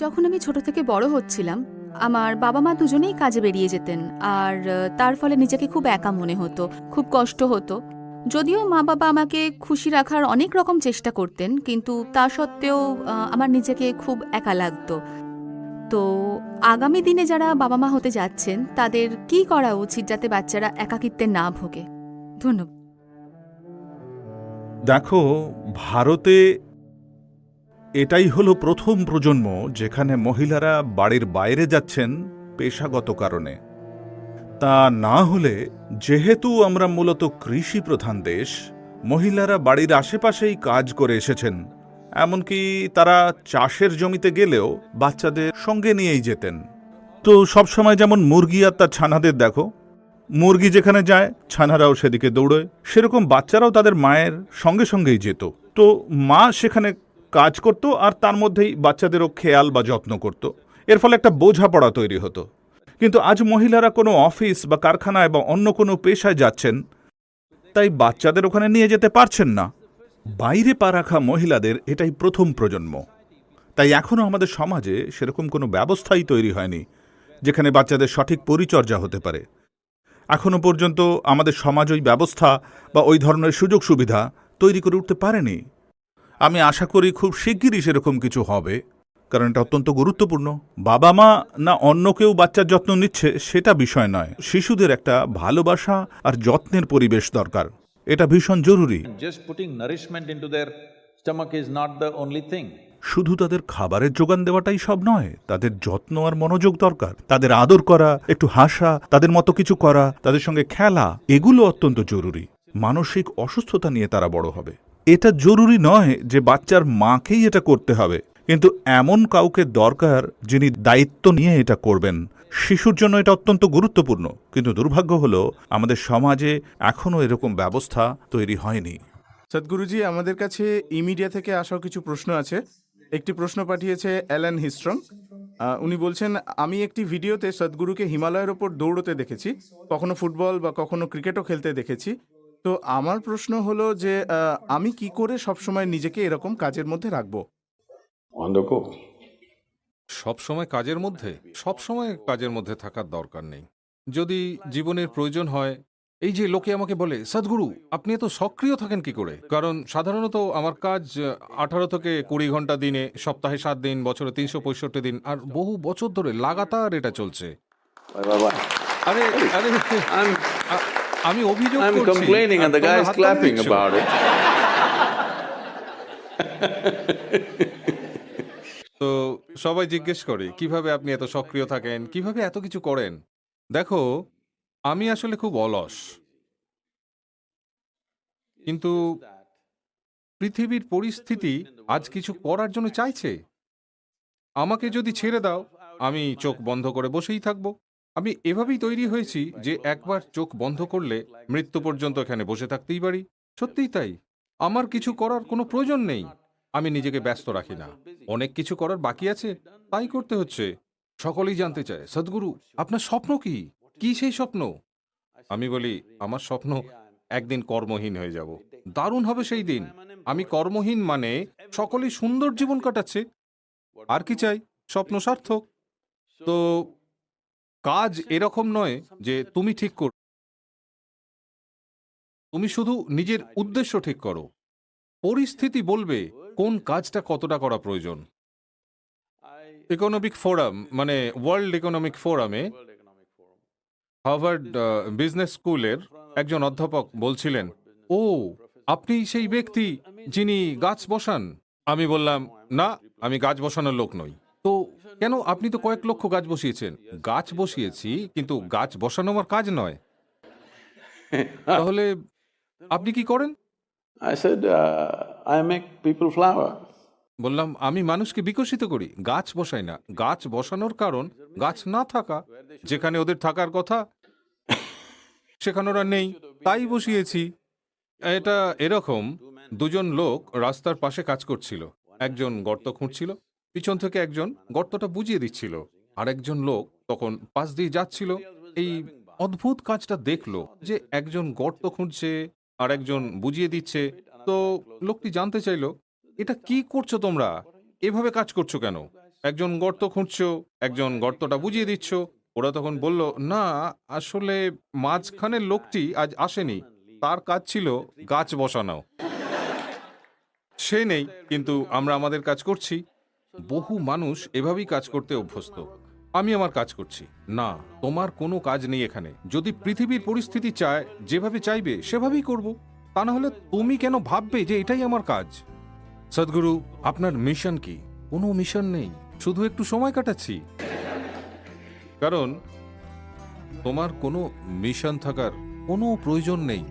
যখন আমি ছোট থেকে বড় হচ্ছিলাম, আমার বাবা মা দুজনেই কাজে বেরিয়ে যেতেন, আর তার ফলে নিজেকে খুব একা মনে হতো, খুব কষ্ট হতো। যদিও মা বাবা আমাকে খুশি রাখার অনেক রকম চেষ্টা করতেন, কিন্তু তা সত্ত্বেও আমার নিজেকে খুব একা লাগতো। তো আগামী দিনে যারা বাবা মা হতে যাচ্ছেন, তাদের কি করা উচিত যাতে বাচ্চারা একাকিত্বে না ভোগে? ধন্যবাদ। দেখো, ভারতে এটাই হলো প্রথম প্রজন্ম যেখানে মহিলারা বাড়ির বাইরে যাচ্ছেন পেশাগত কারণে। তা না হলে যেহেতু আমরা মূলত কৃষি প্রধান দেশ, মহিলারা বাড়ির আশেপাশেই কাজ করে এসেছেন, এমনকি তারা চাষের জমিতে গেলেও বাচ্চাদের সঙ্গে নিয়েই যেতেন। তো সবসময় যেমন মুরগি আর তার ছানাদের দেখো, মুরগি যেখানে যায়, ছানারাও সেদিকে দৌড়য় সেরকম বাচ্চারাও তাদের মায়ের সঙ্গে সঙ্গেই যেত। তো মা সেখানে কাজ করত আর তার মধ্যেই বাচ্চাদেরও খেয়াল বা যত্ন করত। এর ফলে একটা বোঝাপড়া তৈরি হতো। কিন্তু আজ মহিলারা কোনো অফিস বা কারখানায় বা অন্য কোনো পেশায় যাচ্ছেন, তাই বাচ্চাদের ওখানে নিয়ে যেতে পারছেন না। বাইরে পা রাখা মহিলাদের এটাই প্রথম প্রজন্ম। তাই এখনও আমাদের সমাজে সেরকম কোনো ব্যবস্থাই তৈরি হয়নি, যেখানে বাচ্চাদের সঠিক পরিচর্যা হতে পারে। এখনও পর্যন্ত আমাদের সমাজ ওই ব্যবস্থা বা ওই ধরনের সুযোগ সুবিধা তৈরি করে উঠতে পারেনি। আমি আশা করি খুব শিগগিরই সেরকম কিছু হবে। কারণ এটা অত্যন্ত গুরুত্বপূর্ণ। বাবা মা না অন্য কেউ বাচ্চার যত্ন নিচ্ছে সেটা বিষয় নয়। শিশুদের একটা ভালোবাসা আর যত্নের পরিবেশ দরকার। এটা ভীষণ জরুরি. শুধু তাদের খাবারের যোগান দেওয়াটাই সব নয় তাদের যত্ন আর মনোযোগ দরকার। তাদের আদর করা একটু হাসা তাদের মতো কিছু করা তাদের সঙ্গে খেলা এগুলো অত্যন্ত জরুরি। মানসিক অসুস্থতা নিয়ে তারা বড় হবে। এটা জরুরি নয় যে বাচ্চার মাকেই এটা করতে হবে। কিন্তু এমন কাউকে দরকার যিনি দায়িত্ব নিয়ে এটা করবেন। শিশুর জন্য এটা অত্যন্ত গুরুত্বপূর্ণ। কিন্তু দুর্ভাগ্য হলো, আমাদের সমাজে এখনও এরকম ব্যবস্থা তৈরি হয়নি। সদ্গুরুজি, আমাদের কাছে ইমিডিয়া থেকে আসা কিছু প্রশ্ন আছে। একটি প্রশ্ন পাঠিয়েছে অ্যালান হিস্ট্রং। উনি বলছেন, আমি একটি ভিডিওতে সদ্গুরুকে হিমালয়ের ওপর দৌড়তে দেখেছি। কখনো ফুটবল বা কখনো ক্রিকেটও খেলতে দেখেছি। তো আমার প্রশ্ন হলো যে আহ, আমি কি করে সবসময় নিজেকে এরকম কাজের মধ্যে রাখব. সব সময় কাজের মধ্যে? সব সময় কাজের মধ্যে থাকার দরকার নেই। যদি জীবনের প্রয়োজন হয় এই যে লোকে আমাকে বলে সদ্গুরু আপনি এত সক্রিয় থাকেন কি করে? কারণ সাধারণত আমার কাজ আঠারো থেকে কুড়ি ঘণ্টা দিনে সপ্তাহে সাত দিন বছরে তিনশো পঁয়ষট্টি দিন আর বহু বছর ধরে লাগাতার এটা চলছে. আরে আরে আ- আমি অভিযোগ I'm করছি। complaining R and the guy is clapping about it. তো সবাই জিজ্ঞেস করে কীভাবে আপনি এত সক্রিয় থাকেন? কীভাবে এত কিছু করেন? দেখো আমি আসলে খুব অলস। কিন্তু পৃথিবীর পরিস্থিতি আজ কিছু করার জন্য চাইছে। আমাকে যদি ছেড়ে দাও আমি চোখ বন্ধ করে বসেই থাকব। আমি এভাবেই তৈরি হয়েছি যে একবার চোখ বন্ধ করলে মৃত্যু পর্যন্ত এখানে বসে থাকতেই পারি। সত্যিই তাই। আমার কিছু করার কোনো প্রয়োজন নেই। আমি নিজেকে ব্যস্ত রাখি না। অনেক কিছু করার বাকি আছে। তাই করতে হচ্ছে। সকলেই জানতে চায়, সদ্গুরু, আপনার স্বপ্ন কি? কি সেই স্বপ্ন? আমি বলি, আমার স্বপ্ন একদিন কর্মহীন হয়ে যাব। দারুণ হবে সেই দিন। আমি কর্মহীন মানে সকলেই সুন্দর জীবন কাটাচ্ছে। আর কি চাই? স্বপ্ন সার্থক। তো কাজ এরকম নয় যে তুমি ঠিক কর, তুমি শুধু নিজের উদ্দেশ্য ঠিক করো। পরিস্থিতি বলবে কোন কাজটা কতটা করা প্রয়োজন। ইকোনমিক ফোরাম মানে ওয়ার্ল্ড ইকোনমিক ফোরামে হার্ভার্ড বিজনেস স্কুলের একজন অধ্যাপক বলছিলেন, ও, আপনি সেই ব্যক্তি যিনি গাছ বসান? আমি বললাম, না, আমি গাছ বসানোর লোক নই। তো কেন আপনি তো কয়েক লক্ষ গাছ বসিয়েছেন? গাছ বসিয়েছি কিন্তু গাছ বসানো আমার কাজ নয়। তাহলে আপনি কি করেন? Uh. বললাম আমি মানুষকে বিকশিত করি গাছ বসাই না। গাছ বসানোর কারণ গাছ না থাকা যেখানে ওদের থাকার কথা সেখানে ওরা নেই। তাই বসিয়েছি। এটা এরকম দুজন লোক রাস্তার পাশে কাজ করছিল। একজন গর্ত খুঁড়ছিল পিছন থেকে একজন গর্তটা বুঝিয়ে দিচ্ছিল। আর একজন লোক তখন পাশ দিয়ে যাচ্ছিল। এই অদ্ভুত কাজটা দেখল যে একজন গর্ত খুঁজছে আর একজন বুঝিয়ে দিচ্ছে। তো লোকটি জানতে চাইলো, এটা কি করছ তোমরা? এভাবে কাজ করছ কেন? একজন গর্ত খুঁড়ছো একজন গর্তটা বুঝিয়ে দিচ্ছ। ওরা তখন বলল, না, আসলে মাঝখানের লোকটি আজ আসেনি। তার কাজ ছিল গাছ বসানো। সে নেই, কিন্তু আমরা আমাদের কাজ করছি। বহু মানুষ এভাবেই কাজ করতে অভ্যস্ত। আমি আমার কাজ করছি। না, তোমার কোনো কাজ নেই এখানে। যদি পৃথিবীর পরিস্থিতি চায়, যেভাবে চাইবে, সেভাবেই করব। তা না হলে তুমি কেন ভাববে যে এটাই আমার কাজ? সদ্গুরু, আপনার মিশন কি? কোনো মিশন নেই। শুধু একটু সময় কাটাচ্ছি। কারণ, তোমার কোনো মিশন থাকার কোনো প্রয়োজন নেই।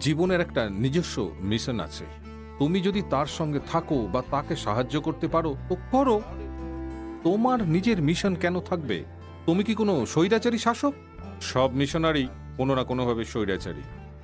জীবনের একটা নিজস্ব মিশন আছে। তুমি যদি তার সঙ্গে থাকো বা তাকে সাহায্য করতে পারো তো করো। তোমার নিজের মিশন কেন থাকবে? তুমি কি কোনো স্বৈরাচারী শাসক? সব মিশনারি কোনো না কোনোভাবে স্বৈরাচারী।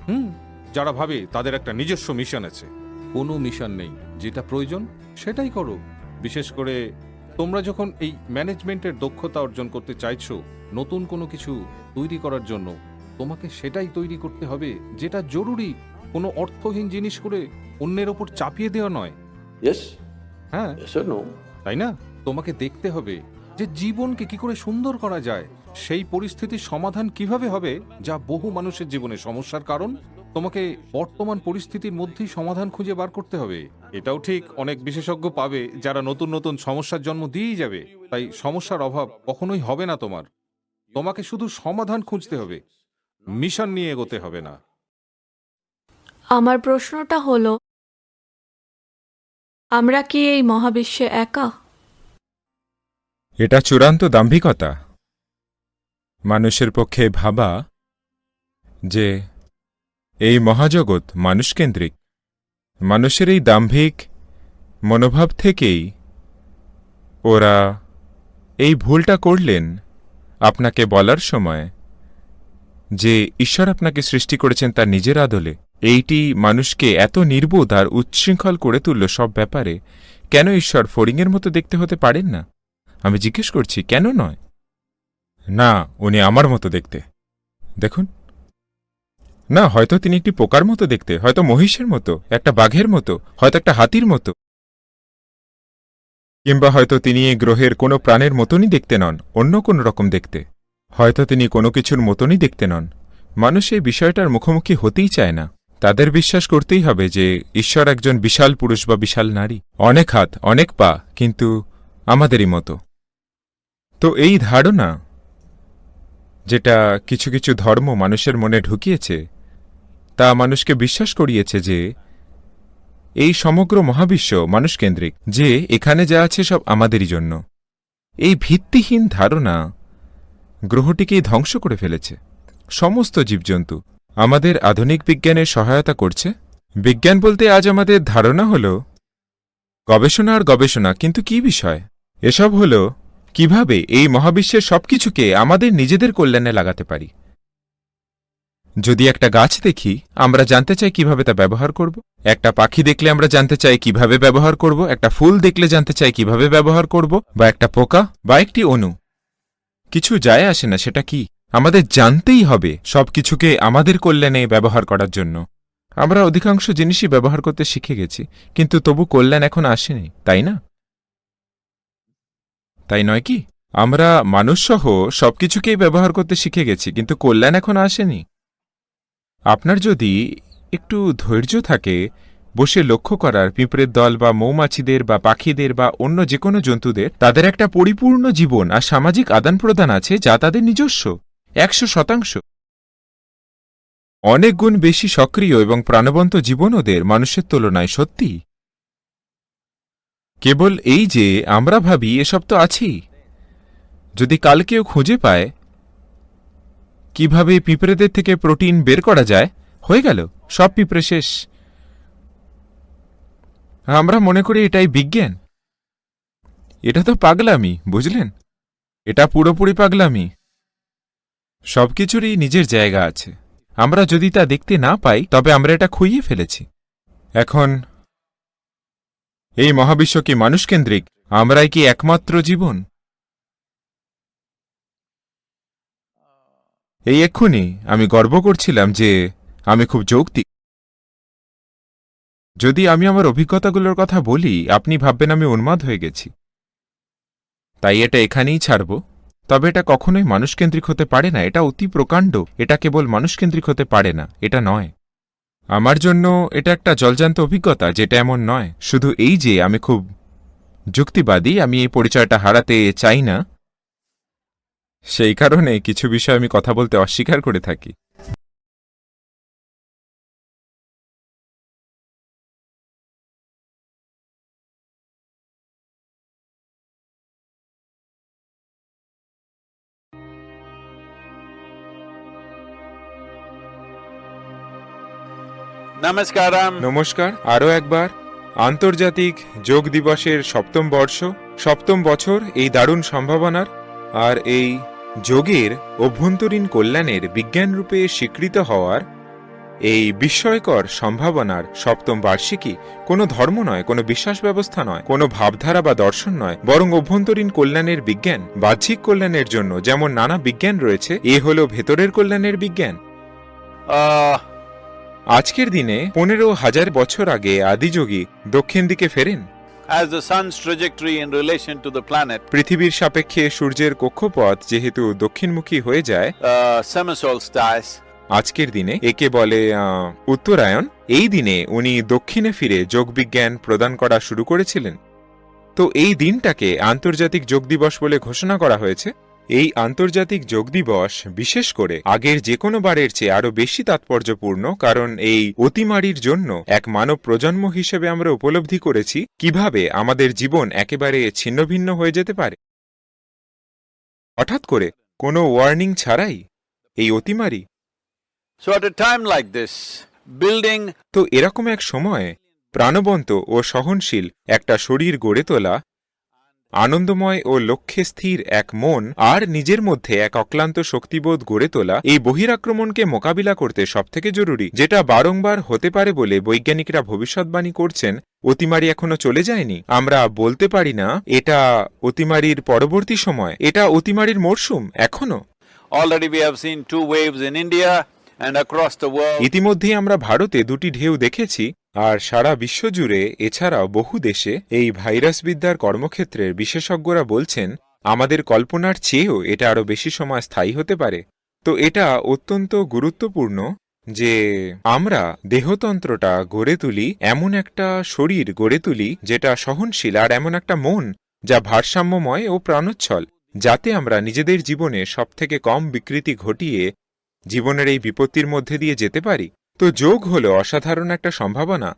হুম। যারা ভাবে তাদের একটা নিজস্ব মিশন আছে। কোনো মিশন নেই। যেটা প্রয়োজন সেটাই করো। বিশেষ করে তোমরা যখন এই ম্যানেজমেন্টের দক্ষতা অর্জন করতে চাইছো নতুন কোনো কিছু তৈরি করার জন্য তোমাকে সেটাই তৈরি করতে হবে যেটা জরুরি। কোনো অর্থহীন জিনিস করে অন্যের ওপর চাপিয়ে দেওয়া নয়? হ্যাঁ। তাই না? তোমাকে দেখতে হবে যে জীবনকে কি করে সুন্দর করা যায় সেই পরিস্থিতির সমাধান কীভাবে হবে যা বহু মানুষের জীবনে সমস্যার কারণ। তোমাকে বর্তমান পরিস্থিতির মধ্যেই সমাধান খুঁজে বার করতে হবে। এটাও ঠিক অনেক বিশেষজ্ঞ পাবে যারা নতুন নতুন সমস্যার জন্ম দিয়েই যাবে। তাই সমস্যার অভাব কখনোই হবে না তোমার। তোমাকে শুধু সমাধান খুঁজতে হবে। মিশন নিয়ে এগোতে হবে না। আমার প্রশ্নটা হলো, আমরা কি এই মহাবিশ্বে একা? এটা চূড়ান্ত দাম্ভিকতা। মানুষের পক্ষে ভাবা যে এই মহাজগৎ মানুষকেন্দ্রিক। মানুষের এই দাম্ভিক মনোভাব থেকেই ওরা এই ভুলটা করলেন আপনাকে বলার সময় যে ঈশ্বর আপনাকে সৃষ্টি করেছেন তার নিজের আদলে। এইটি মানুষকে এত নির্বোধ আর উচ্ছৃঙ্খল করে তুলল সব ব্যাপারে। কেন ঈশ্বর ফড়িংয়ের মতো দেখতে হতে পারেন না? আমি জিজ্ঞেস করছি, কেন নয়? না, উনি আমার মতো দেখতে। দেখুন। না, হয়তো তিনি একটি পোকার মতো দেখতে, হয়তো মহিষের মতো, একটা বাঘের মতো, হয়তো একটা হাতির মতো। কিংবা হয়তো তিনি এই গ্রহের কোনো প্রাণের মতনই দেখতে নন, অন্য কোনো রকম দেখতে। হয়তো তিনি কোনো কিছুর মতনই দেখতে নন। মানুষ এই বিষয়টার মুখোমুখি হতেই চায় না। তাদের বিশ্বাস করতেই হবে যে ঈশ্বর একজন বিশাল পুরুষ বা বিশাল নারী। অনেক হাত, অনেক পা, কিন্তু আমাদেরই মতো। তো এই ধারণা, যেটা কিছু কিছু ধর্ম মানুষের মনে ঢুকিয়েছে, তা মানুষকে বিশ্বাস করিয়েছে যে এই সমগ্র মহাবিশ্ব মানুষকেন্দ্রিক, যে এখানে যা আছে সব আমাদেরই জন্য। এই ভিত্তিহীন ধারণা গ্রহটিকেই ধ্বংস করে ফেলেছে। সমস্ত জীবজন্তু আমাদের আধুনিক বিজ্ঞানের সহায়তা করছে? বিজ্ঞান বলতে আজ আমাদের ধারণা হল, গবেষণা আর গবেষণা, কিন্তু কি বিষয়? এসব হল, কীভাবে এই মহাবিশ্বের সবকিছুকে আমাদের নিজেদের কল্যাণে লাগাতে পারি? যদি একটা গাছ দেখি, আমরা জানতে চাই কীভাবে তা ব্যবহার করব। একটা পাখি দেখলে আমরা জানতে চাই কীভাবে ব্যবহার করব। একটা ফুল দেখলে জানতে চাই কীভাবে ব্যবহার করব। বা একটা পোকা বা একটি অণু কিছু যায় আসে না, সেটা কি? আমাদের জানতেই হবে সব কিছুকে আমাদের কল্যাণে ব্যবহার করার জন্য। আমরা অধিকাংশ জিনিসই ব্যবহার করতে শিখে গেছি, কিন্তু তবু কল্যাণ এখন আসেনি, তাই না? তাই নয় কি? আমরা মানুষসহ সবকিছুকেই ব্যবহার করতে শিখে গেছি, কিন্তু কল্যাণ এখন আসেনি। আপনার যদি একটু ধৈর্য থাকে, বসে লক্ষ্য করার পিঁপড়ের দল বা মৌমাছিদের বা পাখিদের বা অন্য যে কোনো জন্তুদের, তাদের একটা পরিপূর্ণ জীবন আর সামাজিক আদান প্রদান আছে যা তাদের নিজস্ব। একশো শতাংশ। অনেক গুণ বেশি সক্রিয় এবং প্রাণবন্ত জীবন ওদের মানুষের তুলনায় সত্যি। কেবল এই যে, আমরা ভাবি এসব তো আছেই। যদি কাল কেউ খুঁজে পায়, কীভাবে পিঁপড়েদের থেকে প্রোটিন বের করা যায়? হয়ে গেল, সব পিঁপড়ে শেষ। আমরা মনে করি এটাই বিজ্ঞান। এটা তো পাগলামি, বুঝলেন? এটা পুরোপুরি পাগলামি। সবকিছুরই নিজের জায়গা আছে। আমরা যদি তা দেখতে না পাই, তবে আমরা এটা খুইয়ে ফেলেছি। এখন, এই মহাবিশ্ব কি মানুষকেন্দ্রিক? আমরাই কি একমাত্র জীবন? এই এক্ষুনি আমি গর্ব করছিলাম যে আমি খুব যৌক্তিক। যদি আমি আমার অভিজ্ঞতাগুলোর কথা বলি, আপনি ভাববেন আমি উন্মাদ হয়ে গেছি। তাই এটা এখানেই ছাড়ব। তবে এটা কখনোই মানুষকেন্দ্রিক হতে পারে না, এটা অতি প্রকাণ্ড। এটা কেবল মানুষকেন্দ্রিক হতে পারে না, এটা নয়। আমার জন্য এটা একটা জলজান্ত অভিজ্ঞতা, যেটা এমন নয়। শুধু এই যে আমি খুব যুক্তিবাদী, আমি এই পরিচয়টা হারাতে চাই না। সেই কারণে কিছু বিষয় আমি কথা বলতে অস্বীকার করে থাকি। Namaskaram. নমস্কার আরও একবার আন্তর্জাতিক যোগ দিবসের সপ্তম বর্ষ সপ্তম বছর এই দারুণ সম্ভাবনার আর এই যোগের অভ্যন্তরীণ কল্যাণের বিজ্ঞানরূপে স্বীকৃত হওয়ার এই বিস্ময়কর সম্ভাবনার সপ্তম বার্ষিকী কোনো ধর্ম নয় কোনো বিশ্বাস ব্যবস্থা নয় কোনো ভাবধারা বা দর্শন নয় বরং অভ্যন্তরীণ কল্যাণের বিজ্ঞান বাহ্যিক কল্যাণের জন্য যেমন নানা বিজ্ঞান রয়েছে এ হলো ভেতরের কল্যাণের বিজ্ঞান আজকের দিনে পনেরো হাজার বছর আগে আদিযোগী দক্ষিণ দিকে ফেরেন। As the sun's trajectory in relation to the planet, পৃথিবীর সাপেক্ষে সূর্যের কক্ষপথ যেহেতু দক্ষিণমুখী hয়ে যায় uh, summer solstice, আজকের দিনে একে বলে আহ, উত্তরায়ণ। এই দিনে উনি দক্ষিণে ফিরে যোগবিজ্ঞান প্রদান করা শুরু করেছিলেন। তো এই দিনটাকে আন্তর্জাতিক যোগ দিবস বলে ঘোষণা করা হয়েছে। এই আন্তর্জাতিক যোগ দিবস বিশেষ করে আগের যে কোনো বারের চেয়ে আরও বেশি তাৎপর্যপূর্ণ কারণ এই অতিমারির জন্য এক মানব প্রজন্ম হিসেবে আমরা উপলব্ধি করেছি কীভাবে আমাদের জীবন একেবারে ছিন্নভিন্ন হয়ে যেতে পারে। হঠাৎ করে কোনো ওয়ার্নিং ছাড়াই এই অতিমারি। So at a time like this, building তো এরকম এক সময়ে প্রাণবন্ত ও সহনশীল একটা শরীর গড়ে তোলা আনন্দময় ও লক্ষ্যে স্থির এক মন আর নিজের মধ্যে এক অক্লান্ত শক্তিবোধ গড়ে তোলা এই বহিরাক্রমণকে মোকাবিলা করতে সবথেকে জরুরি যেটা বারংবার হতে পারে বলে বৈজ্ঞানিকরা ভবিষ্যৎবাণী করছেন অতিমারি এখনও চলে যায়নি আমরা বলতে পারি না এটা অতিমারির পরবর্তী সময় এটা অতিমারির মরশুম এখনও already we have seen two waves in India and across the world. ইতিমধ্যেই আমরা ভারতে দুটি ঢেউ দেখেছি আর সারা বিশ্বজুড়ে এছাড়াও বহু দেশে এই ভাইরাসবিদ্যার কর্মক্ষেত্রের বিশেষজ্ঞরা বলছেন, আমাদের কল্পনার চেয়েও এটা আরও বেশি সময় স্থায়ী হতে পারে। তো এটা অত্যন্ত গুরুত্বপূর্ণ যে আমরা দেহতন্ত্রটা গড়ে তুলি, এমন একটা শরীর গড়ে তুলি যেটা সহনশীল আর এমন একটা মন যা ভারসাম্যময় ও প্রাণোচ্ছল, যাতে আমরা নিজেদের জীবনে সবথেকে কম বিকৃতি ঘটিয়ে জীবনের এই বিপত্তির মধ্যে দিয়ে যেতে পারি। তো যোগ হল অসাধারণ একটা সম্ভাবনা।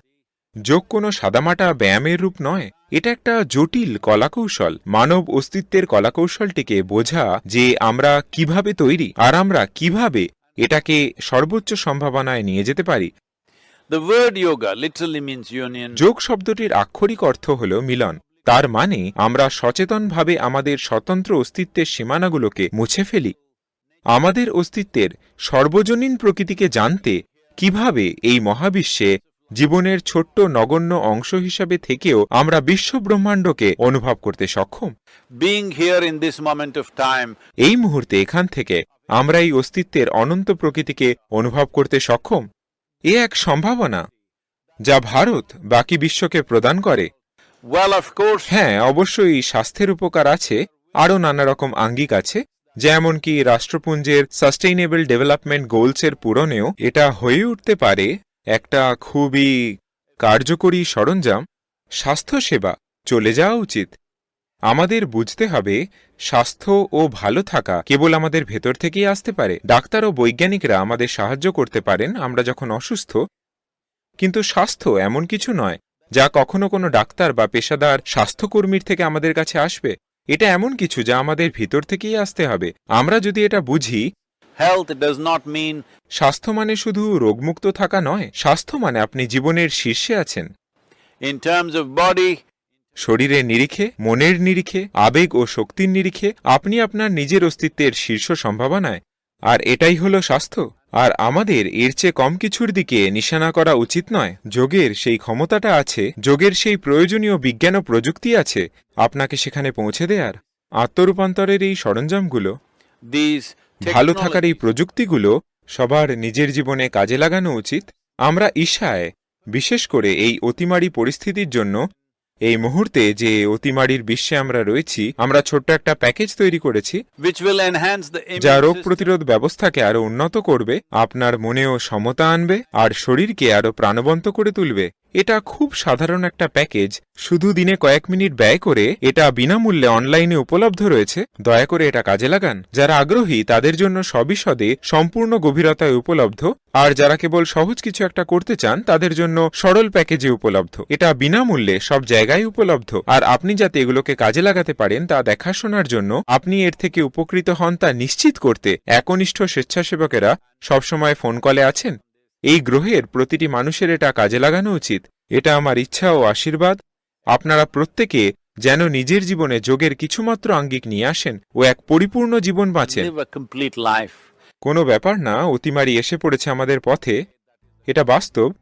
যোগ কোনো সাদামাটা ব্যায়ামের রূপ নয় এটা একটা জটিল কলাকৌশল। মানব অস্তিত্বের কলাকৌশলটিকে বোঝা যে আমরা কীভাবে তৈরি আর আমরা কীভাবে এটাকে সর্বোচ্চ সম্ভাবনায় নিয়ে যেতে পারি। যোগ শব্দটির আক্ষরিক অর্থ হল মিলন। তার মানে আমরা সচেতনভাবে আমাদের স্বতন্ত্র অস্তিত্বের সীমানাগুলোকে মুছে ফেলি। আমাদের অস্তিত্বের সর্বজনীন প্রকৃতিকে জানতে কীভাবে এই মহাবিশ্বে জীবনের ছোট্ট নগণ্য অংশ হিসাবে থেকেও আমরা বিশ্ব ব্রহ্মাণ্ডকে অনুভব করতে সক্ষম? Being here in this moment of time এই মুহূর্তে এখান থেকে আমরা এই অস্তিত্বের অনন্ত প্রকৃতিকে অনুভব করতে সক্ষম। এ এক সম্ভাবনা যা ভারত বাকি বিশ্বকে প্রদান করে। হ্যাঁ অবশ্যই স্বাস্থ্যের উপকার আছে আরও নানা রকম আঙ্গিক আছে। যেমন কি রাষ্ট্রপুঞ্জের সাস্টেইনেবল ডেভেলপমেন্ট গোলসের পূরণেও এটা হয়ে উঠতে পারে একটা খুবই কার্যকরী সরঞ্জাম। স্বাস্থ্যসেবা চলে যাওয়া উচিত। আমাদের বুঝতে হবে, স্বাস্থ্য ও ভালো থাকা কেবল আমাদের ভেতর থেকেই আসতে পারে। ডাক্তার ও বৈজ্ঞানিকরা আমাদের সাহায্য করতে পারেন আমরা যখন অসুস্থ। কিন্তু স্বাস্থ্য এমন কিছু নয়, যা কখনো কোনো ডাক্তার বা পেশাদার স্বাস্থ্যকর্মীর থেকে আমাদের কাছে আসবে। এটা এমন কিছু যা আমাদের ভিতর থেকেই আসতে হবে। আমরা যদি এটা বুঝি হেলথ does not mean স্বাস্থ্য মানে শুধু রোগমুক্ত থাকা নয় স্বাস্থ্য মানে আপনি জীবনের শীর্ষে আছেন। In terms of body, শরীরের নিরিখে মনের নিরিখে আবেগ ও শক্তির নিরিখে আপনি আপনার নিজের অস্তিত্বের শীর্ষ সম্ভাবনায়। আর এটাই হলো স্বাস্থ্য। আর আমাদের এর চেয়ে কম কিছুর দিকে নিশানা করা উচিত নয়। যোগের সেই ক্ষমতাটা আছে যোগের সেই প্রয়োজনীয় বিজ্ঞান ও প্রযুক্তি আছে আপনাকে সেখানে পৌঁছে দেয়ার। আত্মরূপান্তরের এই সরঞ্জামগুলো ভালো থাকার এই প্রযুক্তিগুলো সবার নিজের জীবনে কাজে লাগানো উচিত। আমরা ঈশায় বিশেষ করে এই অতিমারি পরিস্থিতির জন্য এই মুহূর্তে যে অতিমারির বিশ্বে আমরা রয়েছি আমরা ছোট্ট একটা প্যাকেজ তৈরি করেছি যা রোগ প্রতিরোধ ব্যবস্থাকে আরও উন্নত করবে আপনার মনেও সমতা আনবে আর শরীরকে আরও প্রাণবন্ত করে তুলবে। এটা খুব সাধারণ একটা প্যাকেজ। শুধু দিনে কয়েক মিনিট ব্যয় করে এটা বিনামূল্যে অনলাইনে উপলব্ধ রয়েছে। দয়া করে এটা কাজে লাগান। যারা আগ্রহী, তাদের জন্য সবিশদে সম্পূর্ণ গভীরতায় উপলব্ধ। আর যারা কেবল সহজ কিছু একটা করতে চান, তাদের জন্য সরল প্যাকেজে উপলব্ধ। এটা বিনামূল্যে সব জায়গায় উপলব্ধ। আর আপনি যাতে এগুলোকে কাজে লাগাতে পারেন, তা দেখাশোনার জন্য আপনি এর থেকে উপকৃত হন তা নিশ্চিত করতে একনিষ্ঠ স্বেচ্ছাসেবকেরা সবসময় ফোন কলে আছেন। এই গ্রহের প্রতিটি মানুষের এটা কাজে লাগানো উচিত। এটা আমার ইচ্ছা ও আশীর্বাদ। আপনারা প্রত্যেকে যেন নিজের জীবনে যোগের কিছুমাত্র আঙ্গিক নিয়ে আসেন ও এক পরিপূর্ণ জীবন বাঁচেন. কোনো ব্যাপার না অতিমারি এসে পড়েছে আমাদের পথে। এটা বাস্তব.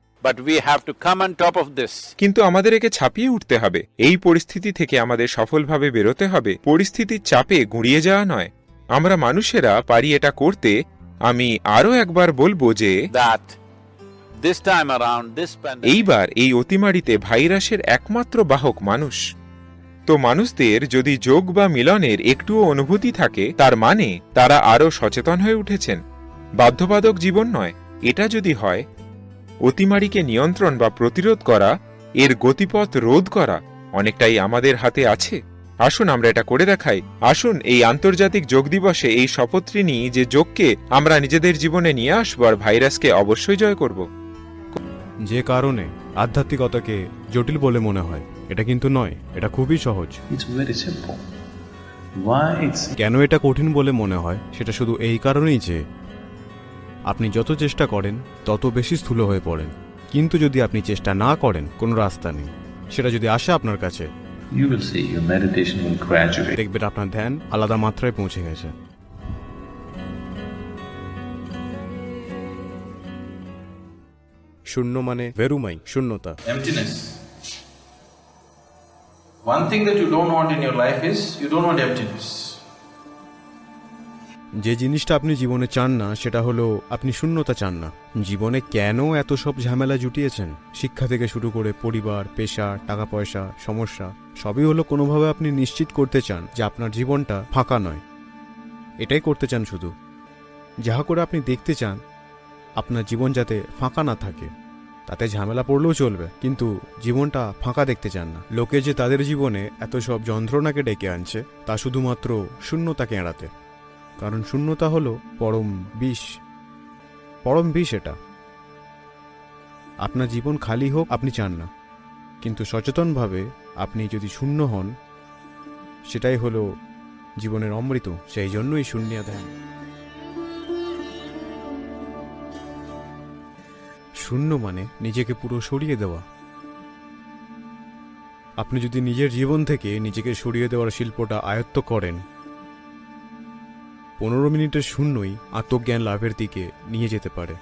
কিন্তু আমাদের একে ছাপিয়ে উঠতে হবে। এই পরিস্থিতি থেকে আমাদের সফলভাবে বেরোতে হবে। পরিস্থিতির চাপে গুঁড়িয়ে যাওয়া নয়। আমরা মানুষেরা পারি এটা করতে। আমি আরও একবার বলব যে এইবার এই অতিমারিতে ভাইরাসের একমাত্র বাহক মানুষ। তো মানুষদের যদি যোগ বা মিলনের একটুও অনুভূতি থাকে, তার মানে তারা আরও সচেতন হয়ে উঠেছেন। বাধ্যবাধক জীবন নয়, এটা যদি হয়, অতিমারিকে নিয়ন্ত্রণ বা প্রতিরোধ করা, এর গতিপথ রোধ করা অনেকটাই আমাদের হাতে আছে। আসুন আমরা এটা করে দেখাই। আসুন এই আন্তর্জাতিক যোগ দিবসে এই শপথটি নিই যে যোগকে আমরা নিজেদের জীবনে নিয়ে আসব আর ভাইরাসকে অবশ্যই জয় করব। যে কারণে আধ্যাত্মিকতাকে জটিল বলে মনে হয় এটা কিন্তু নয় এটা খুবই সহজ। কেন এটা কঠিন বলে মনে হয় সেটা শুধু এই কারণেই যে আপনি যত চেষ্টা করেন তত বেশি স্থূল হয়ে পড়েন। কিন্তু যদি আপনি চেষ্টা না করেন কোনো রাস্তা নেই। সেটা যদি আসে আপনার কাছে. দেখবেন আপনার ধ্যান আলাদা মাত্রায় পৌঁছে গেছে। শূন্য মানে ভেরুমাই শূন্যতা। Emptiness. One thing that you don't want in your life is you don't want emptiness. যে জিনিসটা আপনি জীবনে চান না সেটা হলো আপনি শূন্যতা চান না। জীবনে কেন এত সব ঝামেলা জুটিয়েছেন? শিক্ষা থেকে শুরু করে পরিবার পেশা টাকা পয়সা সমস্যা সবই হলো কোনোভাবে আপনি নিশ্চিত করতে চান যে আপনার জীবনটা ফাঁকা নয়। এটাই করতে চান শুধু। যাহা করে আপনি দেখতে চান আপনার জীবন যাতে ফাঁকা না থাকে। তাতে ঝামেলা পড়লেও চলবে, কিন্তু জীবনটা ফাঁকা দেখতে চান না। লোকে যে তাদের জীবনে এত সব যন্ত্রণাকে ডেকে আনছে, তা শুধুমাত্র শূন্যতাকে এড়াতে। কারণ শূন্যতা হলো পরম বিষ। পরম বিষ এটা। আপনার জীবন খালি হোক, আপনি চান না। কিন্তু সচেতনভাবে আপনি যদি শূন্য হন, সেটাই হলো জীবনের অমৃত, সেই জন্যই শূন্যা ধ্যান শূন্য মানে নিজেকে পুরো সরিয়ে দেওয়া। আপনি যদি নিজের জীবন থেকে নিজেকে সরিয়ে দেওয়ার শিল্পটা আয়ত্ত করেন, পনেরো মিনিটের শূন্যই আত্মজ্ঞান লাভের দিকে নিয়ে যেতে পারে।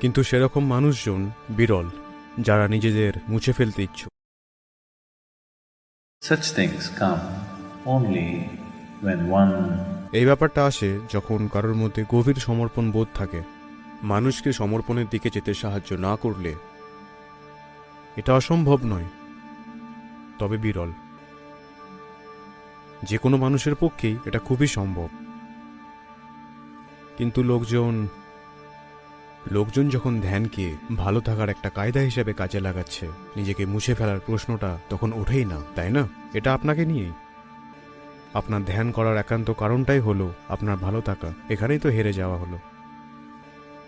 কিন্তু সেরকম মানুষজন বিরল, যারা নিজেদের মুছে ফেলতে ইচ্ছুক। Such things come only when one এই ব্যাপারটা আসে যখন কারোর মধ্যে গভীর সমর্পণ বোধ থাকে। মানুষকে সমর্পণের দিকে যেতে সাহায্য না করলে এটা অসম্ভব নয়। তবে বিরল। যে কোনো মানুষের পক্ষেই এটা খুবই সম্ভব। কিন্তু লোকজন লোকজন যখন ধ্যানকে ভালো থাকার একটা কায়দা হিসেবে কাজে লাগাচ্ছে, নিজেকে মুছে ফেলার প্রশ্নটা তখন ওঠেই না, তাই না? এটা আপনাকে নিয়েই। আপনার ধ্যান করার একান্ত কারণটাই হলো আপনার ভালো থাকা। এখানেই তো হেরে যাওয়া হলো।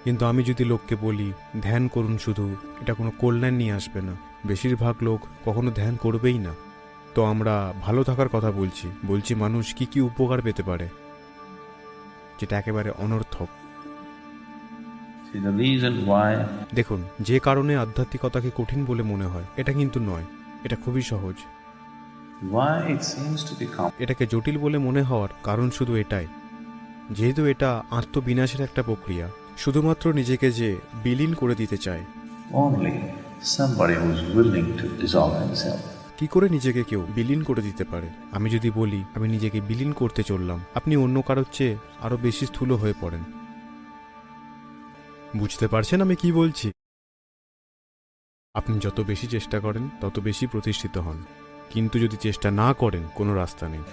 কিন্তু আমি যদি লোককে বলি, ধ্যান করুন শুধু, এটা কোনো কল্যাণ নিয়ে আসবে না। বেশিরভাগ লোক কখনো ধ্যান করবেই না। তো আমরা ভালো থাকার কথা বলছি। বলছি মানুষ কি কি উপকার পেতে পারে, যেটা একেবারে অনর্থক। দেখুন, যে কারণে আধ্যাত্মিকতাকে কঠিন বলে মনে হয়, এটা কিন্তু নয়। এটা খুবই সহজ। এটাকে জটিল বলে মনে হওয়ার কারণ শুধু এটাই। যেহেতু এটা আত্মবিনাশের একটা প্রক্রিয়া শুধুমাত্র নিজেকে যে বিলীন করে দিতে চায়. কি করে নিজেকে কেউ বিলীন করে দিতে পারে? আমি যদি বলি আমি নিজেকে বিলীন করতে চললাম আপনি অন্য কারোর চেয়ে আরও বেশি স্থূল হয়ে পড়েন। বুঝতে পারছেন আমি কি বলছি? আপনি যত বেশি চেষ্টা করেন তত বেশি প্রতিষ্ঠিত হন। কিন্তু যদি চেষ্টা না করেন কোনো রাস্তা নেই।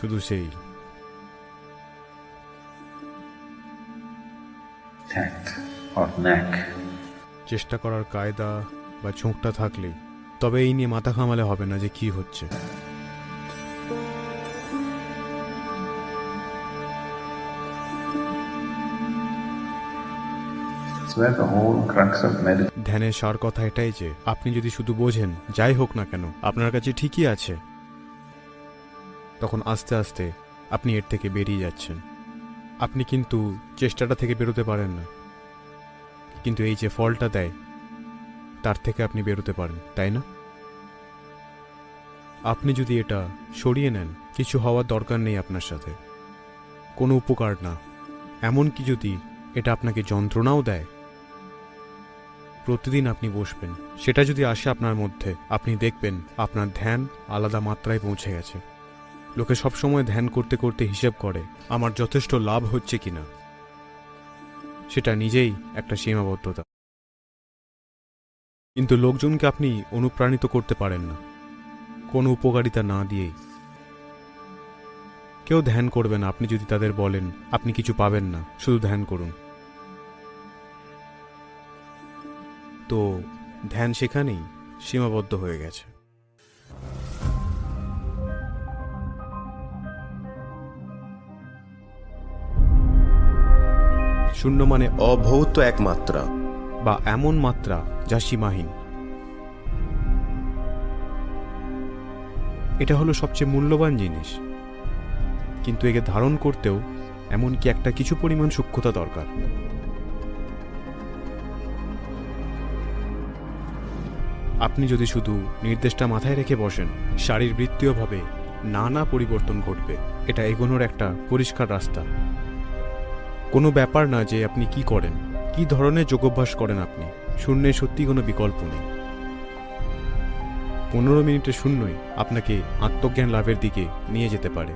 শুধু সেই. চেষ্টা করার কায়দা বা ঝোঁকটা থাকলে তবে এই নিয়ে মাথা ঘামালে হবে না যে কি হচ্ছে। ধ্যানের সার কথা এটাই যে, আপনি যদি শুধু বোঝেন, যাই হোক না কেন, আপনার কাছে ঠিকই আছে। তখন আস্তে আস্তে আপনি এর থেকে বেরিয়ে যাচ্ছেন। আপনি কিন্তু চেষ্টাটা থেকে বেরোতে পারেন না। কিন্তু এই যে ফলটা দেয়, তার থেকে আপনি বেরোতে পারেন, তাই না? আপনি যদি এটা সরিয়ে নেন, কিছু হওয়ার দরকার নেই আপনার সাথে। কোনো উপকার না। এমনকি যদি এটা আপনাকে যন্ত্রণাও দেয় প্রতিদিন আপনি বসবেন। সেটা যদি আসে আপনার মধ্যে, আপনি দেখবেন আপনার ধ্যান আলাদা মাত্রায় পৌঁছে গেছে। লোকে সবসময় ধ্যান করতে করতে হিসেব করে, আমার যথেষ্ট লাভ হচ্ছে কিনা। সেটা নিজেই একটা সীমাবদ্ধতা। কিন্তু লোকজনকে আপনি অনুপ্রাণিত করতে পারেন না। কোনো উপকারিতা না দিয়েই। কেউ ধ্যান করবে না, আপনি যদি তাদের বলেন, আপনি কিছু পাবেন না, শুধু ধ্যান করুন। তো ধ্যান সেখানেই সীমাবদ্ধ হয়ে গেছে। শূন্য মানে অভৌত এক মাত্রা বা এমন মাত্রা যা সীমাহীন। এটা হলো সবচেয়ে মূল্যবান জিনিস। কিন্তু একে ধারণ করতেও এমনকি একটা কিছু পরিমাণ সূক্ষ্মতা দরকার। আপনি যদি শুধু নির্দেশটা মাথায় রেখে বসেন, শারীরবৃত্তীয়ভাবে নানা পরিবর্তন ঘটবে। এটা এগোনোর একটা পরিষ্কার রাস্তা। কোনো ব্যাপার না যে আপনি কি করেন, কি ধরনের যোগাভ্যাস করেন আপনি, শূন্যে সত্যি কোনো বিকল্প নেই। পনেরো মিনিটের শূন্যই আপনাকে আত্মজ্ঞান লাভের দিকে নিয়ে যেতে পারে।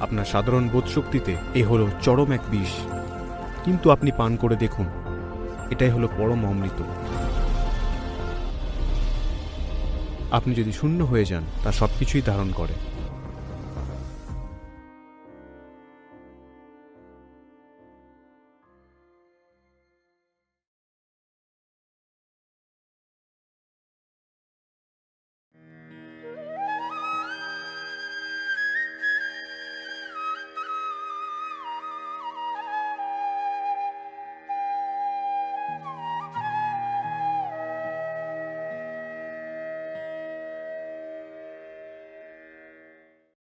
আপনার সাধারণ বোধশক্তিতে এ হলো চরম এক বিষ। কিন্তু আপনি পান করে দেখুন। এটাই হলো পরম অমৃত। আপনি যদি শূন্য হয়ে যান, তা সবকিছুই ধারণ করে।